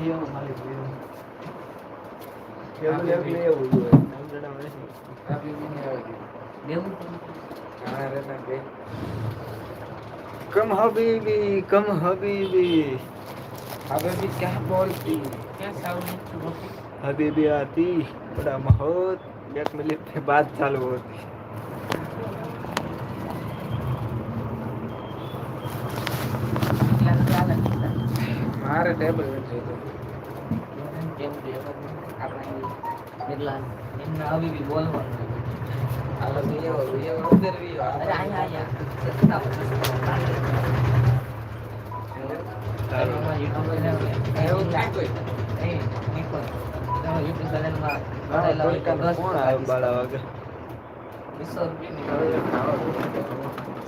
લેવું માલિક લેવું કેવું લેવું લેવું જોઈએ સમજણ નથી આપી બીને આવી દેવું ઘણા રહેતા બે कम हबीबी कम हबीबी હવે બી ક્યાં બોલતી ક્યાં સારું નથી હોતું? हबीबी आती बड़ा महत एक मिनट के बाद चालू होती એ નિકોલ. તમે YouTube channelમાં હા, ભરેલા હોય તો કોણ દસ કોણ આવે બાળા વાગે વીસો રૂપિયાની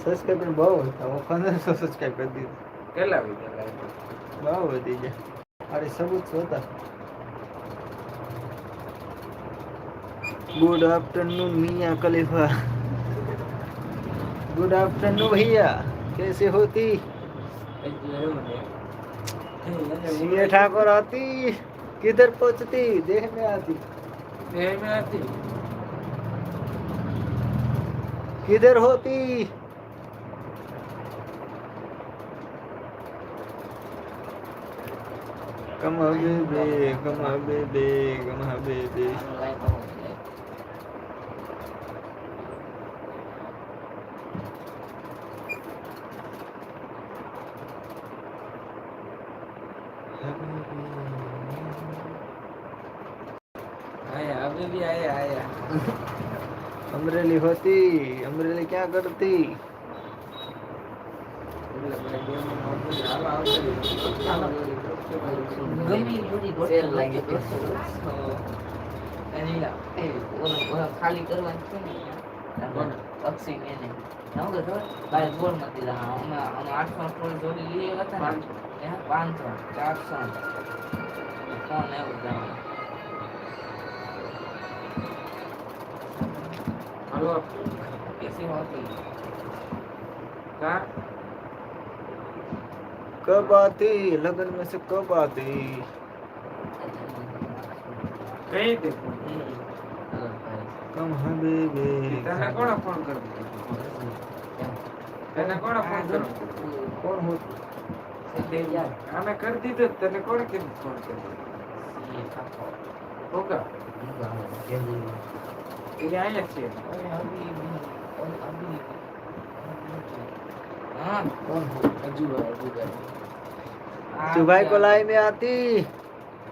સબસ્ક્રાઈબર બહુ હતા હું પંદરસો સબસ્ક્રાઈબ કરી દીધું કેટલા વિડિયો લાગ્યો બહુ વધી ગયા અરે સબૂત હોતા गुड आफ्टरनून मियाँ खलीफा गुड आफ्टरनून भैया कैसे होती सीए ठाकुर आती किधर पहुंचती देह में आती એમ હતી किधर होती Come on, baby. Come on, baby. Come on, baby. Amreli હોતી અમરેલી ક્યાં કરતી એટલે ખાલી કરવાની છે ને અક્ષય એને. નવ કે બાય ગોળ મતી હા અમે અમે આઠસો ફોન જોડી લઈએ હતા ને. પાંચસો ચારસો ફોન એવું જવાનું હલો. કેસી હોતી કા कब आती लगन में से कब आती કઈ દે कम हबीबे તને કોણે ફોન કર્યો તને કોણે ફોન કર્યો कौन हो આને કરી દીધો જ, તને કોણે કીધું ફોન કર્યો ઓકા એ આયા છે हाँ कौन हो હજુ હજુ जो भाई को लाई में आती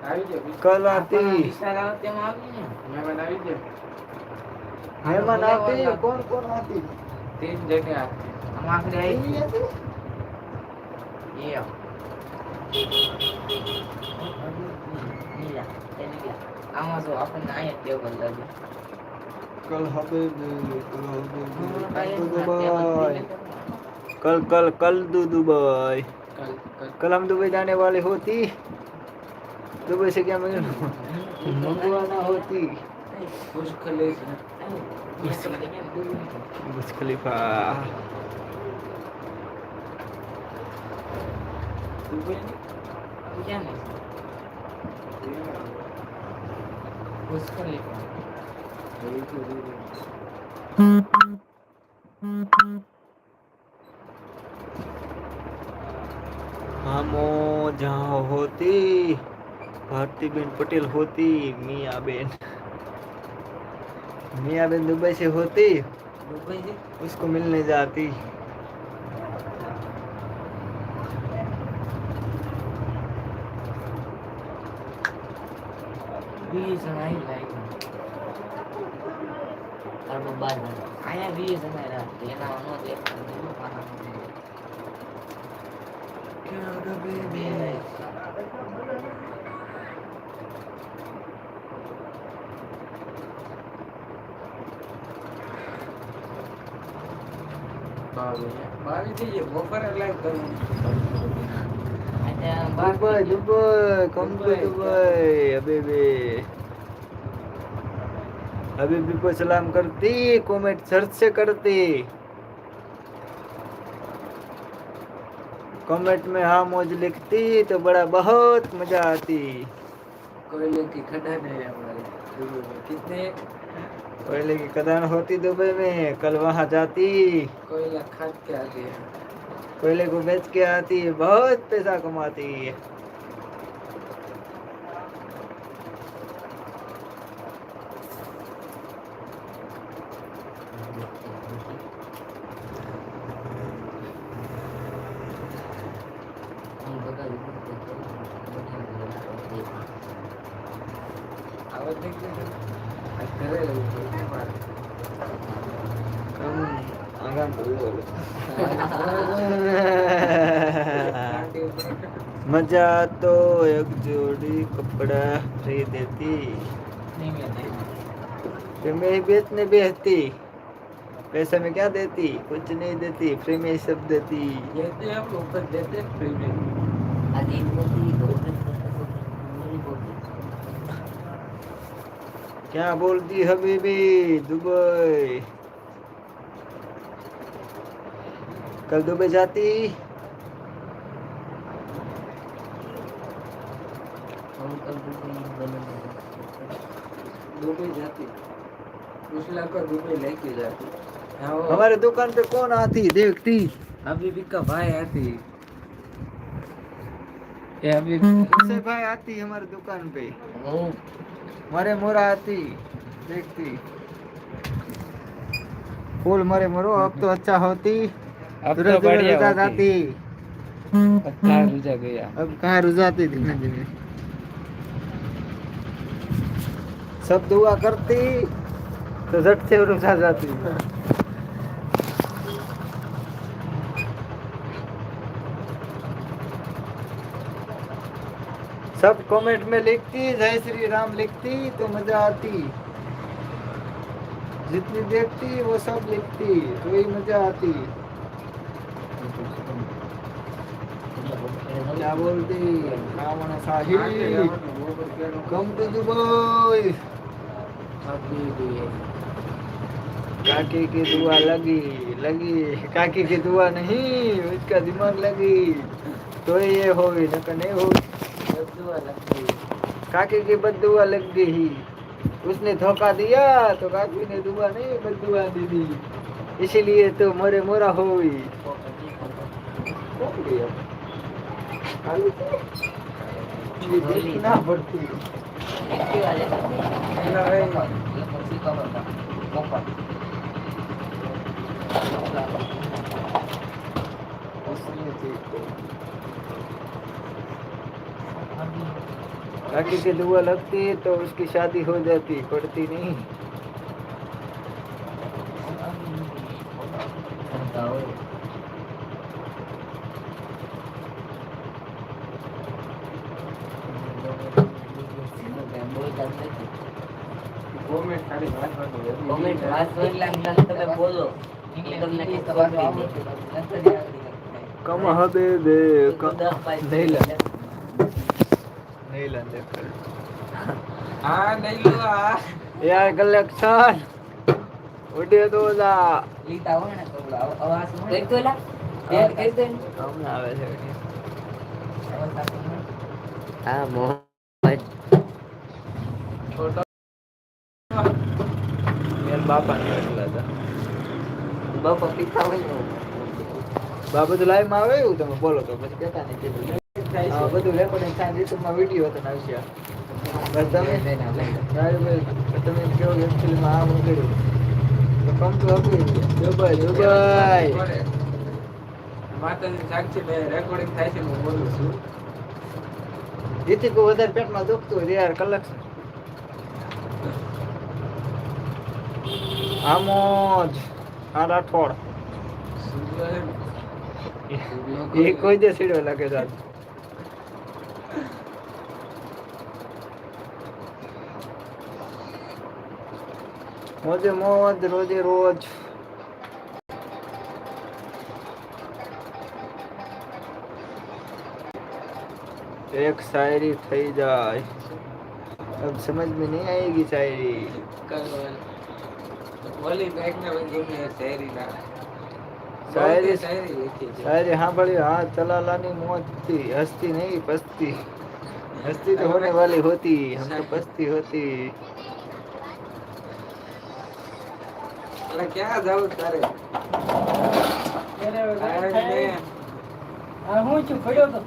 આવી જાય कल आती વિશાલ આવે તેમાં આવી ને મહેમાન આવી જાય मेहमान आती कौन कौन आती तीन जने आते આમ આખરે આવી ये आती? એ આવ. નીલા, તેને ગયા. આમાં જો આપણને અહીંયા ટેબલ લાગે कल हबीबी कल हबीबी ટેબલ दुबई कल कल कल कल। कल हम दुबई जाने वाली होती। दुबई से क्या मंगल मंगवाना होती। खुश खले बुर्ज खलीफा ક્યાં નહીં મુશ્કેલી हमो जहाँ होती भारती बेन पटेल होती मियाँ बेन मियाँ बेन दुबई से होती દુબઈ છે उसको मिलने जाती વીસ જણા આવી લાગ્યું તાર બાર જણા અહીંયા વીસ જણા રહ્યા એના નો દેખાય પાછા બાવી થઈ જાય બપોરે લાઈવ કરવું અહીંયા બાર Dubai Dubai come to Dubai अभी भी अभी भी को सलाम करती कमेंट सर्च से करती कमेंट में हाँ मौज लिखती तो बड़ा बहुत मज़ा आती कोयले की खदान है हमारे दुबई में कितने कोयले की खदान होती दुबई में कल वहाँ जाती कोयला खाद के आते हैं कोयले को बेच के आती बहुत पैसा कमाती आवाज़ मज़ा तो एक जोड़ी कपड़ा फ्री देती फिर मैं ही बेचने बेचती। पैसे में क्या देती? कुछ नहीं देती। फ्री में ही सब देती। देते ऊपर देते हैं फ्री में। दो क्या बोलती हबीबी? दुबई। कल दुबई जाती? कल दुबई जाती। उसला को दुबई लेके जाती। हमारे दुकान पे कौन आती? देखती। अभी भी का भाई आती। ये अभी उससे भाई आती हमारे दुकान पे। मरे मोरा आती देखती। फूल मरे मरो अब तो अच्छा होती। अब तो बढ़िया जाती। अब कहाँ रुझा गया? अब कहाँ रुझाती धीमे धीमे सब दुआ करती तो झट से रुझा जाती। सब कमेंट में लिखती, जय श्री राम लिखती तो मज़ा आती जितनी देखती, वो सब लिखती तो ही मज़ा आती क्या बोलती? Ravan Sahil come to Dubai. काकी की दुआ लगी लगी। काकी की दुआ नहीं, उसका दिमाग लगी। तो ये होगी न नहीं लगती काकी की बददुआ लग गई। उसने धोखा दिया तो काकी ने दुआ नहीं बददुआ दी दी इसीलिए तो मोरे मोरा गया? खाली तो देखना पड़ती ठीक है काकी की दुआ लगती तो उसकी शादी हो जाती पड़ती नहीं કોમેન્ટ ખાલી વાંચવાનું હોય. કોમેન્ટ વાંચો એટલે આમ ખાલી તમે બોલો તમને કઈ ખબર નહીં कम हबे बे લઈ હા લઈ લો તો પીતા હોય બાબા તો લાઈવમાં આવે એવું તમે બોલો તો પછી કેતા નહીં બધું રેકોર્ડિંગ થાય યુટ્યુબમાં વીડિયો હતો આવશે તમે તમે કેવો એકચ્યુઅલી આ હું તો કમ તો હતું દુબઈ દુબઈ. માતાજી સાક્ષી બે રેકોર્ડિંગ થાય છે હું બોલું છું. જેથી કોઈ વધારે પેટમાં દુખતું હોય યાર કલેક્શન આમોજ આ રાઠોડ એ કોઈ દે સીડો લાગે છે મોજે મોજ રોજે રોજ एक शायरी થઈ જાય अब समझ में नहीं आएगी शायरी ઓલી બેગ ને ગમે શહેરી ના શાયરી શાયરી લખી છે શાયરી સાંભળી હા ચલાલાની મોત थी हस्ती नहीं पस्ती हस्ती तो होने वाली होती हम तो पस्ती होती એટલે ક્યાં જાવું તારે આ હું છું પડ્યો તો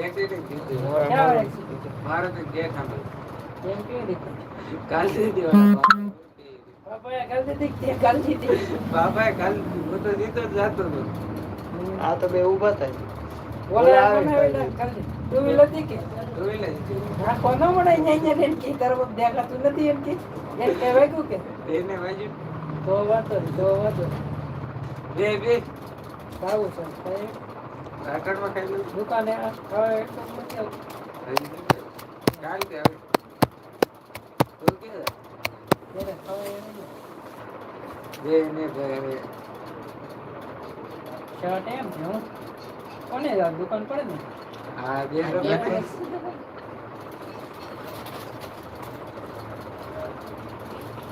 એક એક કીધું ક્યાં આવે છે? મારે તો ગેટ સાંભળ એમ કેવી રીતે કાલથી દેવાના બાપાએ કાલ દીધી તે કાલ દીધી બાપાએ કાલ હું તો દીધો જ જાતો હતો આ તો બે ઊભા થાય ઓલે આવે આપણે કાલ ઓલા કાલ દીધી. તું વિલો હતી કે જોઈ લે આ કોનો મળે અહીંયા અહીંયા ને કે તારો બાપ દેખાતું નથી એમ કે એમ કહેવાય ગયું કે એને બાજુ તો વાતો તો વાતો બે બે. સારું છે સાહેબ. રાકડમાં કઈ દુકાને હવે એટલું મચલ કે હવે. તો કે? ત્યારે હવે બે ને બે એમ હું. કોને દુકાન પડે ને? હા બે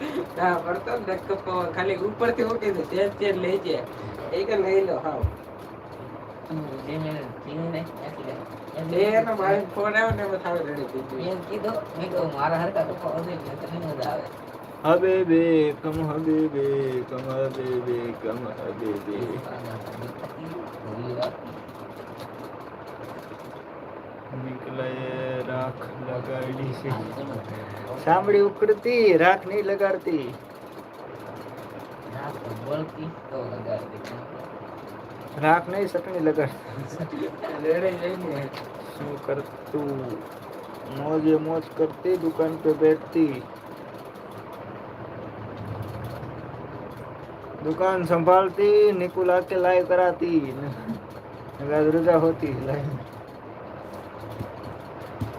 આજ સાવ ગુના નીકળ્યા. નામ સત્ય ભાઈ જેવું એવું નહીં. ક્યાં જાવ કાલની ક્યાંય દુકાને કાલ જાડું ના બે હજાર તો બપોરે ઘરે હતા પછી અહીંયા વાત તો વાત જ નહીં. ના પડતો ને ધક્કો ખાલી ઉપરથી મૂકી દે તેજ તેજ લઈ જાય એ કે લઈ લો હાવ બે મિનિટ થયું નહીં. ત્યાંથી લે. એમ એ એનો ભાઈ ફોન આવ્યો ને એમાં થાવ રેડી થઈ ગયું એમ કીધું મેં કહ્યું મારા હરકા કપા વધે એટલે તને મજા આવે હબીબે કમ હબીબે કમ હબીબે કમ હબીબે નીકળાએ રાખ લગાડી છે. સાંભળી ઉકળતી રાખ નહીં લગાડતી. રાખ નહીં સટણી લગાડતી શું કરતું? મોજે મોજ કરતી દુકાન પે બેઠતી. દુકાન સંભાળતી નિકુલા કે લાઈવ કરાતી. નગાદુરજા હોતી લાઈવ.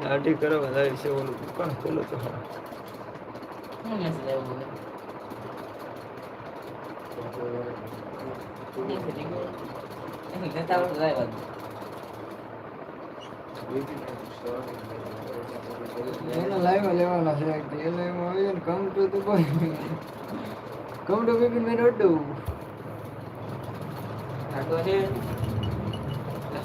દાઢી કરવા વધારે છે ઓલું કોણ ખોલો તો હા. લાઈવ લેવાના છે એ લાઈવ આવીએ ને come to Dubai come to Bipin મેં નોટ ડુ આ તો છે.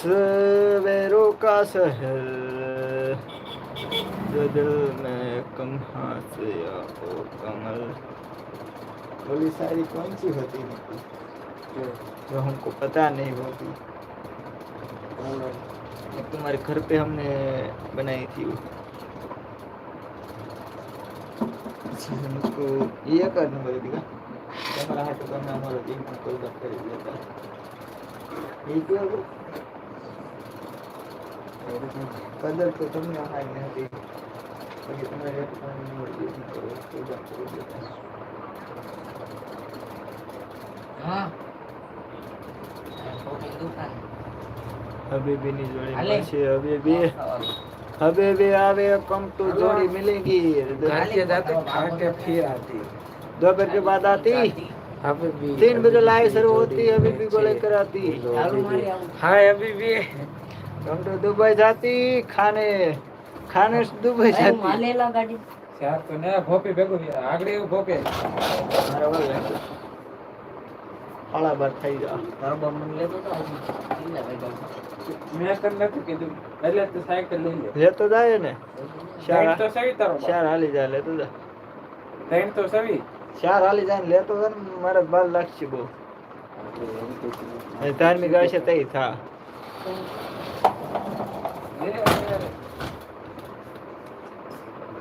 सवेरों का शहर जो दिल में कम हाथ या ओ कमल। बोली, सारी कौन सी होती है जो हमको पता नहीं होती तुम्हारे घर पे हमने बनाई थी अच्छा, मुझको ये कर नंबर दिया। हमारा हाथ करना हमारा दिन कोई बात कर दिया था। ये क्या? कदर तो तुम ना हाय नहीं थी अगर तुम्हारे पानी में उड़ करो तो उसको जाते हो हाँ। अभी भी नहीं जोड़ी पाछे अभी भी अभी भी आवे कम तो जोड़ी मिलेगी। दोपहर के जाते खाके फिर आती। दोपहर के बाद आती। तीन बजे लाए सर होती अभी भी गोले कराती। हाँ अभी भी। हम तो दुबई जाती खाने खाने से दुबई ભાઈ, હું जाती હાલેલા ગાડી ચાર તો ને ભોપી ભેગું આગળ એવું ભોપે બરાબર હાલા બાર થઈ જા તારો બાપ મને લેતો હતો આજે. કેટલા વાગ્યા? મેં તને નથી કીધું એટલે તો સાયકલ લઈ લે લેતો જાય ને ત્રણ શાર તો સવી તારો બાપ. શાર હાલી જાય લેતો જા ત્રણ તો સવી શાર હાલી જાય ને લેતો જાય ને મારે બાર લાગશે બહુ અને ધાર્મિક હશે તઈ થા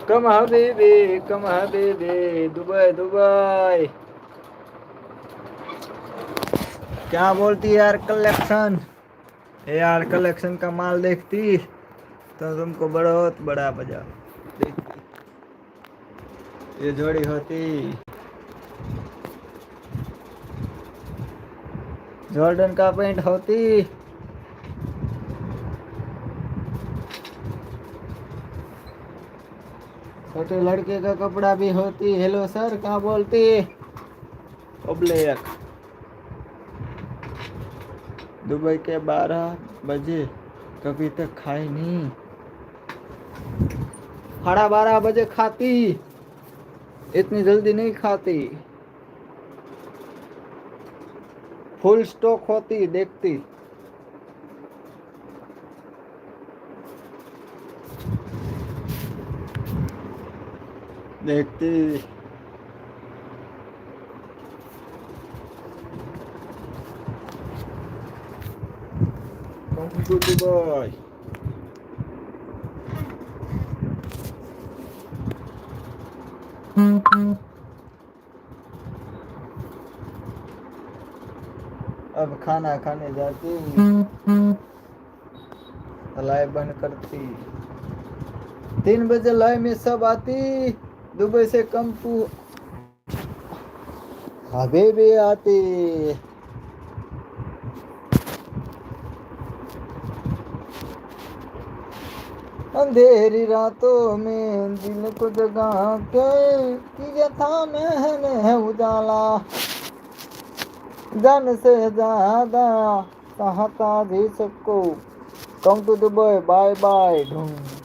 कम हबे बे कम हबे बे दुबई दुबई। क्या बोलती यार कलेक्शन? यार कलेक्शन का माल देखती? तो तुमको बहुत बड़ा बजा देखती। ये जोड़ी होती। जॉर्डन का पेंट होती। छोटे लड़के का कपड़ा भी होती, हेलो सर, कहाँ बोलती दुबई के बारह बजे कभी तक खाई नहीं। साढ़ा बारह बजे खाती। इतनी जल्दी नहीं खाती। फुल स्टॉक होती, देखती। देखती अब खाना खाने जाती लाइव बंद करती। तीन बजे लाइव में सब आती। दुबई से कम अभी भी आती। अंधेरी रातों में दिल को जगा के था मैंने उजाला। जन से ज़्यादा चाहता भी सबको come to Dubai bye bye ढूंढ।